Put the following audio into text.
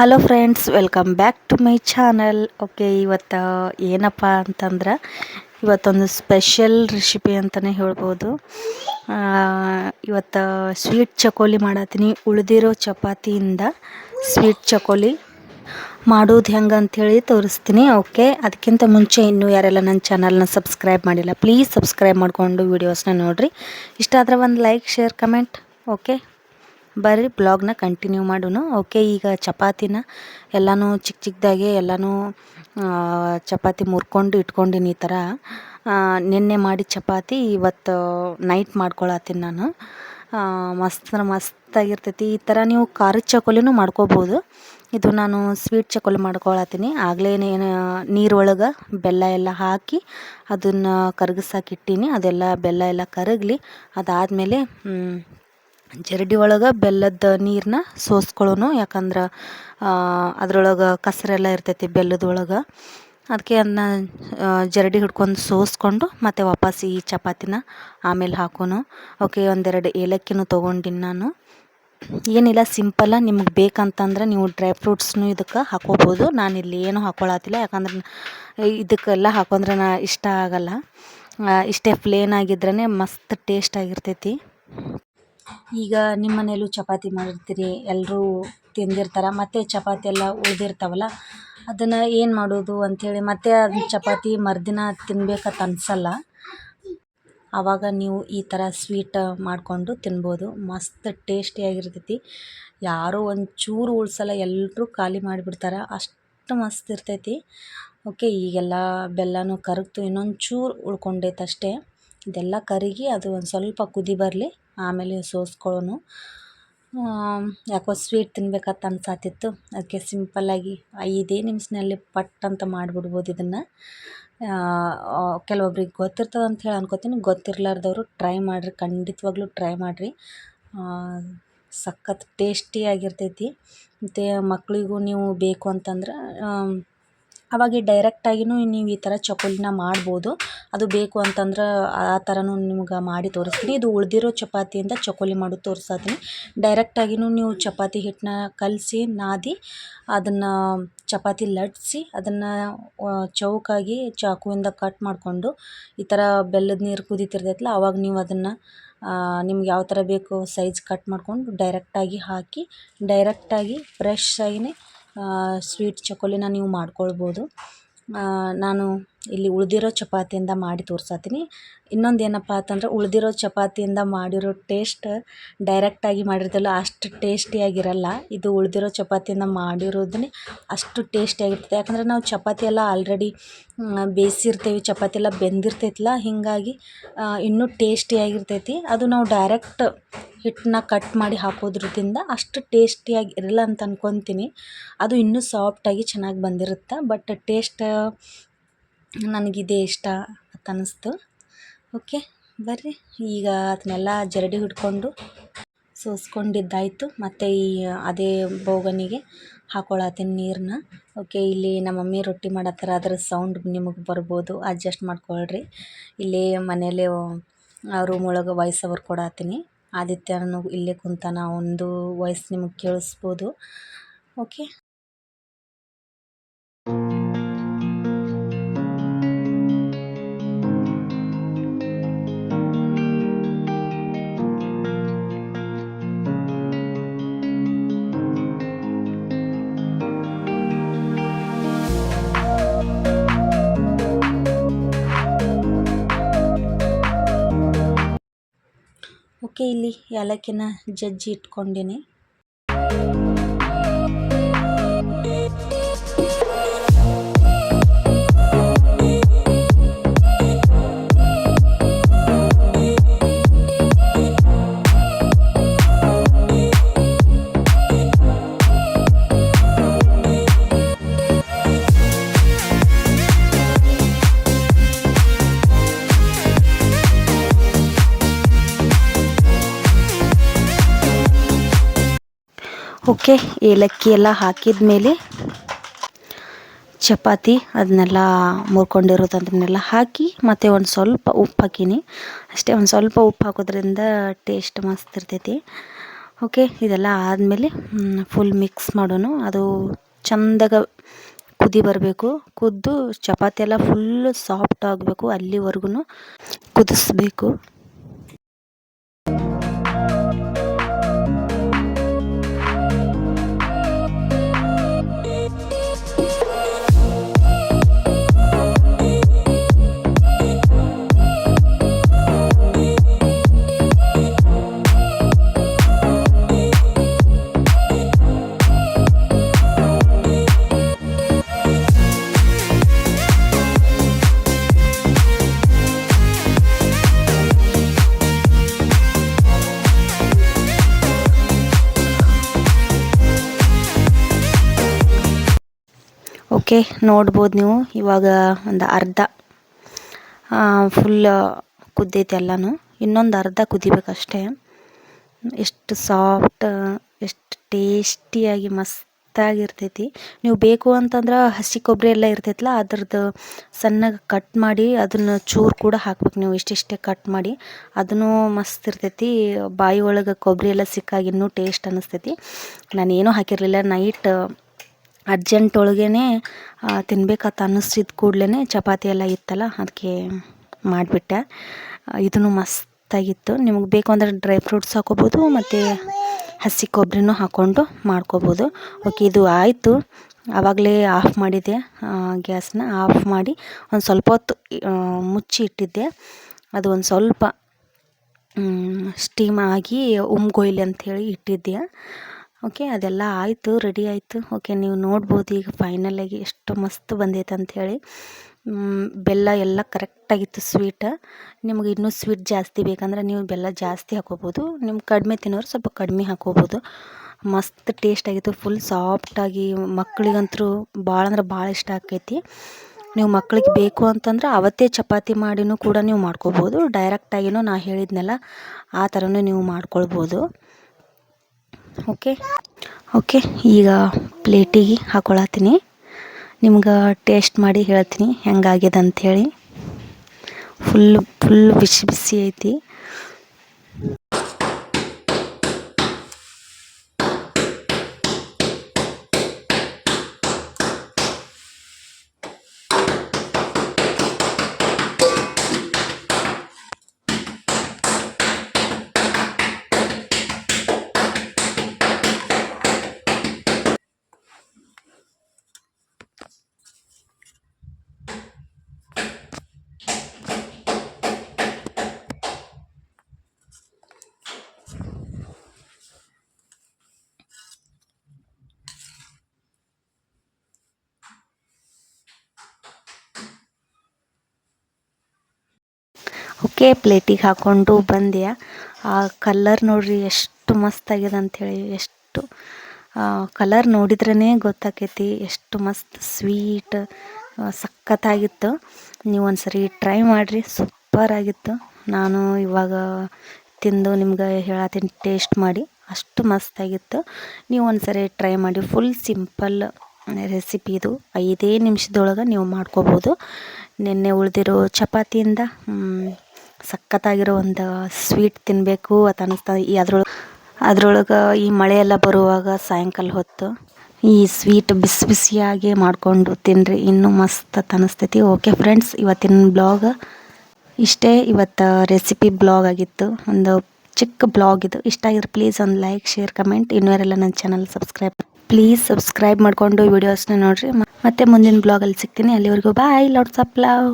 Hello friends welcome back to my channel okay ಇವತ್ತು ಏನಪ್ಪ ಅಂತಂದ್ರೆ ಇವತ್ತೊಂದು ಸ್ಪೆಷಲ್ ರೆಸಿಪಿ ಅಂತಲೇ ಹೇಳ್ಬೋದು. ಇವತ್ತು ಸ್ವೀಟ್ ಚಕೋಲಿ ಮಾಡತ್ತೀನಿ ಉಳಿದಿರೋ ಚಪಾತಿಯಿಂದ ಸ್ವೀಟ್ ಚಕೋಲಿ ಮಾಡೋದು ಹೆಂಗೆ ಅಂಥೇಳಿ ತೋರಿಸ್ತೀನಿ. ಓಕೆ ಅದಕ್ಕಿಂತ ಮುಂಚೆ ಇನ್ನೂ ಯಾರೆಲ್ಲ ನನ್ನ ಚಾನಲ್ನ ಸಬ್ಸ್ಕ್ರೈಬ್ ಮಾಡಿಲ್ಲ ಪ್ಲೀಸ್ ಸಬ್ಸ್ಕ್ರೈಬ್ ಮಾಡಿಕೊಂಡು ವೀಡಿಯೋಸ್ನ ನೋಡಿರಿ. ಇಷ್ಟ ಒಂದು ಲೈಕ್ ಶೇರ್ ಕಮೆಂಟ್ ಓಕೆ ಬರ್ರಿ, ಬ್ಲಾಗ್ನ ಕಂಟಿನ್ಯೂ ಮಾಡೋಣ ಓಕೆ ಈಗ ಚಪಾತಿನ ಎಲ್ಲನೂ ಚಿಕ್ಕ ಚಿಕ್ಕದಾಗೆ ಎಲ್ಲನೂ ಚಪಾತಿ ಮುರ್ಕೊಂಡು ಇಟ್ಕೊಂಡಿನಿ ಈ ಥರ ನಿನ್ನೆ ಮಾಡಿ ಚಪಾತಿ, ಇವತ್ತು ನೈಟ್ ಮಾಡ್ಕೊಳತ್ತೀನಿ ನಾನು. ಮಸ್ತ್ ಮಸ್ತಾಗಿರ್ತೈತಿ ಈ ಥರ ನೀವು ಖಾರದ ಚಕೋಲಿನೂ ಮಾಡ್ಕೋಬೋದು. ಇದು ನಾನು ಸ್ವೀಟ್ ಚಕೋಲಿ ಮಾಡ್ಕೊಳತ್ತೀನಿ. ಆಗಲೇ ನೀರೊಳಗೆ ಬೆಲ್ಲ ಎಲ್ಲ ಹಾಕಿ ಅದನ್ನು ಕರಗಿಸಾಕಿಟ್ಟೀನಿ ಅದೆಲ್ಲ ಬೆಲ್ಲ ಎಲ್ಲ ಕರಗಲಿ. ಅದಾದಮೇಲೆ ಜರಡಿ ಒಳಗೆ ಬೆಲ್ಲದ ನೀರನ್ನ ಸೋಸ್ಕೊಳ್ಳೋನು ಯಾಕಂದ್ರೆ ಅದ್ರೊಳಗೆ ಕಸರೆಲ್ಲ ಇರ್ತೈತಿ ಬೆಲ್ಲದೊಳಗೆ. ಅದಕ್ಕೆ ಅದನ್ನ ಜರಡಿ ಹಿಡ್ಕೊಂಡು ಸೋಸ್ಕೊಂಡು ಮತ್ತು ವಾಪಸ್ ಈ ಚಪಾತಿನ ಆಮೇಲೆ ಹಾಕೋನು. ಓಕೆ, ಒಂದೆರಡು ಏಲಕ್ಕಿನೂ ತೊಗೊಂಡಿನಿ ನಾನು. ಏನಿಲ್ಲ, ಸಿಂಪಲ್ಲ ನಿಮ್ಗೆ ಬೇಕಂತಂದ್ರೆ ನೀವು ಡ್ರೈ ಫ್ರೂಟ್ಸ್ನು ಇದಕ್ಕೆ ಹಾಕೋಬೋದು. ಇಲ್ಲಿ ಏನೂ ಹಾಕೊಳತಿಲ್ಲ. ಯಾಕಂದ್ರೆ, ಇದಕ್ಕೆಲ್ಲ ಹಾಕೊಂಡ್ರೆ ನಾ ಇಷ್ಟ ಆಗಲ್ಲ. ಇಷ್ಟೇ ಪ್ಲೇನ್ ಆಗಿದ್ರೇ ಮಸ್ತ್ ಟೇಸ್ಟ್ ಆಗಿರ್ತೈತಿ. ಈಗ ನಿಮ್ಮ ಮನೆಯಲ್ಲೂ ಚಪಾತಿ ಮಾಡಿರ್ತೀರಿ ಎಲ್ಲರೂ ತಿಂದಿರ್ತಾರೆ, ಮತ್ತು ಚಪಾತಿ ಎಲ್ಲ ಉಳಿದಿರ್ತಾವಲ್ಲ, ಅದನ್ನು ಏನು ಮಾಡೋದು ಅಂಥೇಳಿ ಮತ್ತೆ ಅದನ್ನ ಚಪಾತಿ ಮರುದಿನ ತಿನ್ಬೇಕಂತ ಅನಿಸಲ್ಲ. ಆವಾಗ ನೀವು ಈ ಥರ ಸ್ವೀಟ್ ಮಾಡಿಕೊಂಡು ತಿನ್ಬೋದು, ಮಸ್ತ್ ಟೇಸ್ಟಿಯಾಗಿರ್ತೈತಿ ಯಾರೂ ಒಂಚೂರು ಉಳಿಸಲ್ಲ ಎಲ್ಲರೂ ಖಾಲಿ ಮಾಡಿಬಿಡ್ತಾರೆ, ಅಷ್ಟು ಮಸ್ತ್ ಇರ್ತೈತಿ. ಓಕೆ, ಈಗೆಲ್ಲ ಬೆಲ್ಲನೂ ಕರಗ್ತು, ಇನ್ನೊಂದು ಚೂರು ಉಳ್ಕೊಂಡೈತೆ ಅಷ್ಟೇ ಇದೆಲ್ಲ ಕರಗಿ ಅದು ಒಂದು ಸ್ವಲ್ಪ ಕುದಿ ಬರಲಿ. ಆಮೇಲೆ ಸೋಸ್ಕೊಳ್ಳೋನು. ಯಾಕೋ ಸ್ವೀಟ್ ತಿನ್ಬೇಕಂತ ಅನ್ಸಾತಿತ್ತು. ಅದಕ್ಕೆ ಸಿಂಪಲ್ಲಾಗಿ ಐದೇ ನಿಮಿಷದಲ್ಲಿ ಪಟ್ ಅಂತ ಮಾಡಿಬಿಡ್ಬೋದು ಇದನ್ನು. ಕೆಲವೊಬ್ರಿಗೆ ಗೊತ್ತಿರ್ತದೆ ಅಂತ ಹೇಳಿ ಅನ್ಕೋತೀನಿ. ಗೊತ್ತಿರ್ಲಾರ್ದವರು ಟ್ರೈ ಮಾಡಿರಿ. ಖಂಡಿತವಾಗ್ಲೂ ಟ್ರೈ ಮಾಡಿರಿ. ಸಖತ್ ಟೇಸ್ಟಿಯಾಗಿರ್ತೈತಿ ಮತ್ತು ಮಕ್ಕಳಿಗೂ ನೀವು ಬೇಕು ಅಂತಂದ್ರೆ ಅವಾಗ ಡೈರೆಕ್ಟಾಗಿಯೂ ನೀವು ಈ ಥರ ಚಪ್ಪಲಿನ ಮಾಡ್ಬೋದು. ಅದು ಬೇಕು ಅಂತಂದ್ರೆ ಆ ಥರನೂ ನಿಮ್ಗೆ ಮಾಡಿ ತೋರಿಸ್ತೀನಿ. ಇದು ಉಳಿದಿರೋ ಚಪಾತಿಯಿಂದ ಚಕೋಲಿ ಮಾಡೋದು ತೋರಿಸ್ತೀನಿ. ಡೈರೆಕ್ಟಾಗಿಯೂ ನೀವು ಚಪಾತಿ ಹಿಟ್ಟನ್ನ ಕಲಸಿ, ನಾದಿ, ಅದನ್ನು ಚಪಾತಿ ಲಟ್ಟಿಸಿ ಅದನ್ನು ಚೌಕಾಗಿ ಚಾಕುವಿಂದ ಕಟ್ ಮಾಡಿಕೊಂಡು ಈ ಥರ ಬೆಲ್ಲದ ನೀರು ಕುದೀತಿರ್ತೈತಲ್ಲ ಆವಾಗ ನೀವು ಅದನ್ನು ನಿಮ್ಗೆ ಯಾವ ಥರ ಬೇಕು ಸೈಜ್ ಕಟ್ ಮಾಡಿಕೊಂಡು ಡೈರೆಕ್ಟಾಗಿ ಹಾಕಿ ಡೈರೆಕ್ಟಾಗಿ ಫ್ರೆಶ್ ಆಗಿಯೇ ಸ್ವೀಟ್ ಚಕೋಲಿನ ನೀವು ಮಾಡ್ಕೊಳ್ಬೋದು. ನಾನು ಇಲ್ಲಿ ಉಳಿದಿರೋ ಚಪಾತಿಯಿಂದ ಮಾಡಿ ತೋರ್ಸತ್ತೀನಿ ಇನ್ನೊಂದು ಏನಪ್ಪ ಅಂತಂದ್ರೆ ಉಳಿದಿರೋ ಚಪಾತಿಯಿಂದ ಮಾಡಿರೋ ಟೇಸ್ಟ್ ಡೈರೆಕ್ಟಾಗಿ ಮಾಡಿರ್ತಲ್ಲ, ಅಷ್ಟು ಟೇಸ್ಟಿಯಾಗಿರಲ್ಲ ಇದು ಉಳಿದಿರೋ ಚಪಾತಿಯಿಂದ ಮಾಡಿರೋದನ್ನೇ ಅಷ್ಟು ಟೇಸ್ಟಿಯಾಗಿರ್ತದೆ ಯಾಕಂದರೆ ನಾವು ಚಪಾತಿ ಎಲ್ಲ ಆಲ್ರೆಡಿ ಬೇಯಿಸಿರ್ತೀವಿ, ಚಪಾತಿ ಎಲ್ಲ ಬೆಂದಿರ್ತೈತಲ್ಲ ಹೀಗಾಗಿ ಇನ್ನೂ ಟೇಸ್ಟಿಯಾಗಿರ್ತೈತಿ ಅದು ನಾವು ಡೈರೆಕ್ಟ್ ಹಿಟ್ಟನ್ನ ಕಟ್ ಮಾಡಿ ಹಾಕೋದ್ರದಿಂದ ಅಷ್ಟು ಟೇಸ್ಟಿಯಾಗಿ ಇರಲ್ಲ ಅಂತ ಅನ್ಕೊತೀನಿ. ಅದು ಇನ್ನೂ ಸಾಫ್ಟಾಗಿ ಚೆನ್ನಾಗಿ ಬಂದಿರುತ್ತೆ ಬಟ್ ಟೇಸ್ಟ್ ನನಗಿದೇ ಇಷ್ಟ ಅಂತ ಅನ್ನಿಸ್ತು. ಓಕೆ, ಬರ್ರಿ. ಈಗ ಅದನ್ನೆಲ್ಲ ಜರಡಿ ಹಿಡ್ಕೊಂಡು ಸೋಸ್ಕೊಂಡಿದ್ದಾಯಿತು. ಮತ್ತು ಈ ಅದೇ ಬೋಗನಿಗೆ ಹಾಕೊಳತ್ತೀನಿ ನೀರನ್ನ ಓಕೆ, ಇಲ್ಲಿ ನಮ್ಮ ಮಮ್ಮಿ ರೊಟ್ಟಿ ಮಾಡತ್ತಾರ, ಅದ್ರ ಸೌಂಡ್ ನಿಮಗೆ ಬರ್ಬೋದು. ಅಡ್ಜಸ್ಟ್ ಮಾಡ್ಕೊಳ್ರಿ. ಇಲ್ಲಿ ಮನೇಲಿ ರೂಮ್ ಒಳಗೆ ವಾಯ್ಸ್ ಓವರ್ ಕೊಡತ್ತೀನಿ. ಆದಿತ್ಯನೂ ಇಲ್ಲೇ ಕುಂತಾನ, ಒಂದು ವಾಯ್ಸ್ ನಿಮಗೆ ಕೇಳಿಸ್ಬೋದು. ಓಕೆ ಓಕೆ ಇಲ್ಲಿ ಏಲಕ್ಕಿನ ಜಜ್ಜಿ ಇಟ್ಕೊಂಡಿನಿ. ಓಕೆ ಏಲಕ್ಕಿ ಎಲ್ಲ ಹಾಕಿದ ಮೇಲೆ ಚಪಾತಿ ಅದನ್ನೆಲ್ಲ ಮುರ್ಕೊಂಡಿರೋದು ಅದನ್ನೆಲ್ಲ ಹಾಕಿ ಮತ್ತು ಒಂದು ಸ್ವಲ್ಪ ಉಪ್ಪು ಹಾಕೀನಿ. ಅಷ್ಟೇ ಒಂದು ಸ್ವಲ್ಪ ಉಪ್ಪು ಹಾಕೋದ್ರಿಂದ ಟೇಸ್ಟ್ ಮಸ್ತ್ ಇರ್ತೈತಿ. ಓಕೆ ಇದೆಲ್ಲ ಆದಮೇಲೆ ಫುಲ್ ಮಿಕ್ಸ್ ಮಾಡೋಣ ಅದು ಚಂದಾಗ ಕುದಿ ಬರಬೇಕು. ಕುದ್ದು ಚಪಾತಿ ಎಲ್ಲ ಫುಲ್ ಸಾಫ್ಟ್ ಆಗಬೇಕು ಅಲ್ಲಿವರೆಗೂ ಕುದಿಸ್ಬೇಕು. ಓಕೆ, ನೋಡ್ಬೋದು ನೀವು. ಇವಾಗ ಒಂದು ಅರ್ಧ ಫುಲ್ ಕುದ್ದೈತೆ ಎಲ್ಲನೂ. ಇನ್ನೊಂದು ಅರ್ಧ ಕುದಿಬೇಕಷ್ಟೇ. ಎಷ್ಟು ಸಾಫ್ಟ್ ಎಷ್ಟು ಟೇಸ್ಟಿಯಾಗಿ ಮಸ್ತಾಗಿರ್ತೈತಿ. ನೀವು ಬೇಕು ಅಂತಂದ್ರೆ ಹಸಿ ಕೊಬ್ಬರಿ ಎಲ್ಲ ಇರ್ತೈತಲ್ಲ, ಅದ್ರದ್ದು ಸಣ್ಣಗೆ ಕಟ್ ಮಾಡಿ ಅದನ್ನು ಚೂರು ಕೂಡ ಹಾಕ್ಬೇಕು ನೀವು. ಇಷ್ಟಿಷ್ಟೇ ಕಟ್ ಮಾಡಿ ಅದನ್ನು ಮಸ್ತ್ ಇರ್ತೈತಿ. ಬಾಯಿ ಒಳಗೆ ಕೊಬ್ಬರಿ ಎಲ್ಲ ಸಿಕ್ಕಾಗ ಇನ್ನೂ ಟೇಸ್ಟ್ ಅನ್ನಿಸ್ತೈತಿ ನಾನೇನೂ ಹಾಕಿರಲಿಲ್ಲ. ನೈಟ್ ಅರ್ಜೆಂಟ್ ಒಳಗೇ ತಿನ್ಬೇಕಂತ ಅನ್ನಿಸ್ತಿದ್ದ ಕೂಡಲೇ ಚಪಾತಿ ಎಲ್ಲ ಇತ್ತಲ್ಲ ಅದಕ್ಕೆ ಮಾಡಿಬಿಟ್ಟೆ. ಇದೂ ಮಸ್ತಾಗಿತ್ತು. ನಿಮಗೆ ಬೇಕು ಅಂದರೆ ಡ್ರೈ ಫ್ರೂಟ್ಸ್ ಹಾಕೋಬೋದು, ಮತ್ತು ಹಸಿ ಕೊಬ್ಬರಿನೂ ಹಾಕ್ಕೊಂಡು ಮಾಡ್ಕೋಬೋದು. ಓಕೆ, ಇದು ಆಯಿತು. ಆವಾಗಲೇ ಆಫ್ ಮಾಡಿದ್ದೆ ಗ್ಯಾಸ್ನ. ಆಫ್ ಮಾಡಿ ಒಂದು ಸ್ವಲ್ಪ ಹೊತ್ತು ಮುಚ್ಚಿ ಇಟ್ಟಿದ್ದೆ. ಅದು ಒಂದು ಸ್ವಲ್ಪ ಸ್ಟೀಮ್ ಆಗಿ ಉಮ್ಗೊಯ್ಲಿ ಅಂಥೇಳಿ ಇಟ್ಟಿದ್ದೆ. ಓಕೆ ಅದೆಲ್ಲ ಆಯಿತು ರೆಡಿ ಆಯಿತು. ಓಕೆ ನೀವು ನೋಡ್ಬೋದು ಈಗ ಫೈನಲಾಗಿ ಎಷ್ಟು ಮಸ್ತ್ ಬಂದೈತೆ ಅಂಥೇಳಿ ಬೆಲ್ಲ ಎಲ್ಲ ಕರೆಕ್ಟಾಗಿತ್ತು ಸ್ವೀಟ್ ನಿಮ್ಗೆ ಇನ್ನೂ ಸ್ವೀಟ್ ಜಾಸ್ತಿ ಬೇಕಂದ್ರೆ ನೀವು ಬೆಲ್ಲ ಜಾಸ್ತಿ ಹಾಕೋಬೋದು. ನಿಮ್ಗೆ ಕಡಿಮೆ ತಿನ್ನೋರು ಸ್ವಲ್ಪ ಕಡಿಮೆ ಹಾಕೋಬೋದು. ಮಸ್ತ್ ಟೇಸ್ಟ್ ಆಗಿತ್ತು ಫುಲ್ ಸಾಫ್ಟಾಗಿ ಮಕ್ಕಳಿಗಂತೂ ಭಾಳ ಅಂದ್ರೆ ಭಾಳ ಇಷ್ಟ ಆಕೈತಿ. ನೀವು ಮಕ್ಕಳಿಗೆ ಬೇಕು ಅಂತಂದ್ರೆ ಅವತ್ತೇ ಚಪಾತಿ ಮಾಡಿನೂ ಕೂಡ ನೀವು ಮಾಡ್ಕೋಬೋದು. ಡೈರೆಕ್ಟಾಗಿನೂ ನಾ ಹೇಳಿದ್ನಲ್ಲ, ಆ ಥರನೂ ನೀವು ಮಾಡ್ಕೊಳ್ಬೋದು. ಓಕೆ? ಓಕೆ, ಈಗ ಪ್ಲೇಟಿಗೆ ಹಾಕೊಳತ್ತೀನಿ. ನಿಮ್ಗೆ ಟೇಸ್ಟ್ ಮಾಡಿ ಹೇಳ್ತೀನಿ ಹೆಂಗಾಗ್ಯದ ಅಂಥೇಳಿ ಫುಲ್ ಫುಲ್ ಬಿಸಿ ಬಿಸಿ ಐತಿ. ಓಕೆ, ಪ್ಲೇಟಿಗೆ ಹಾಕ್ಕೊಂಡು ಬಂದೆ ಆ ಕಲ್ಲರ್ ನೋಡ್ರಿ, ಎಷ್ಟು ಮಸ್ತ್ ಆಗ್ಯದ ಅಂಥೇಳಿ ಎಷ್ಟು ಕಲರ್ ನೋಡಿದ್ರೇ ಗೊತ್ತಾಕೈತಿ, ಎಷ್ಟು ಮಸ್ತ್ ಸ್ವೀಟ್ ಸಖತ್ತಾಗಿತ್ತು. ನೀವು ಒಂದು ಸರಿ ಟ್ರೈ ಮಾಡಿರಿ ಸೂಪರ್ ಆಗಿತ್ತು. ನಾನು ಇವಾಗ ತಿಂದು ನಿಮ್ಗೆ ಹೇಳತ್ತೀನಿ ಟೇಸ್ಟ್ ಮಾಡಿ, ಅಷ್ಟು ಮಸ್ತಾಗಿತ್ತು ನೀವು ಒಂದು ಸರಿ ಟ್ರೈ ಮಾಡಿ ಫುಲ್ ಸಿಂಪಲ್ ರೆಸಿಪಿ ಇದು. ಐದೇ ನಿಮಿಷದೊಳಗೆ ನೀವು ಮಾಡ್ಕೋಬೋದು. ನಿನ್ನೆ ಉಳಿದಿರೋ ಚಪಾತಿಯಿಂದ ಸಖತ್ತಾಗಿರೋ ಒಂದು ಸ್ವೀಟ್ ತಿನ್ನಬೇಕು ಅಂತ ಅನ್ನಿಸ್ತದೆ ಈ ಅದ್ರೊಳಗೆ ಅದ್ರೊಳಗೆ ಈ ಮಳೆ ಎಲ್ಲ ಬರುವಾಗ ಸಾಯಂಕಾಲ ಹೊತ್ತು ಈ ಸ್ವೀಟ್ ಬಿಸಿ ಬಿಸಿಯಾಗಿ ಮಾಡಿಕೊಂಡು ತಿನ್ನಿರಿ ಇನ್ನೂ ಮಸ್ತ್ ಅನ್ನಿಸ್ತೈತಿ ಓಕೆ ಫ್ರೆಂಡ್ಸ್ ಇವತ್ತಿನ ಬ್ಲಾಗ್ ಇಷ್ಟೇ. ಇವತ್ತು ರೆಸಿಪಿ ಬ್ಲಾಗ್ ಆಗಿತ್ತು. ಒಂದು ಚಿಕ್ಕ ಬ್ಲಾಗ್ ಇದು. ಇಷ್ಟ ಆಗಿದ್ರೆ ಪ್ಲೀಸ್ ಒಂದು ಲೈಕ್ ಶೇರ್ ಕಮೆಂಟ್ ಇನ್ನೂರೆಲ್ಲ ನನ್ನ ಚಾನಲ್ ಸಬ್ಸ್ಕ್ರೈಬ್ ಪ್ಲೀಸ್ ಸಬ್ಸ್ಕ್ರೈಬ್ ಮಾಡಿಕೊಂಡು ವೀಡಿಯೋಸ್ನ ನೋಡಿರಿ. ಮತ್ತೆ ಮುಂದಿನ ಬ್ಲಾಗಲ್ಲಿ ಸಿಗ್ತೀನಿ. ಅಲ್ಲಿವರೆಗೂ ಬಾಯ್ ಲಾಟ್ಸ್ ಅಪ್ ಲವ್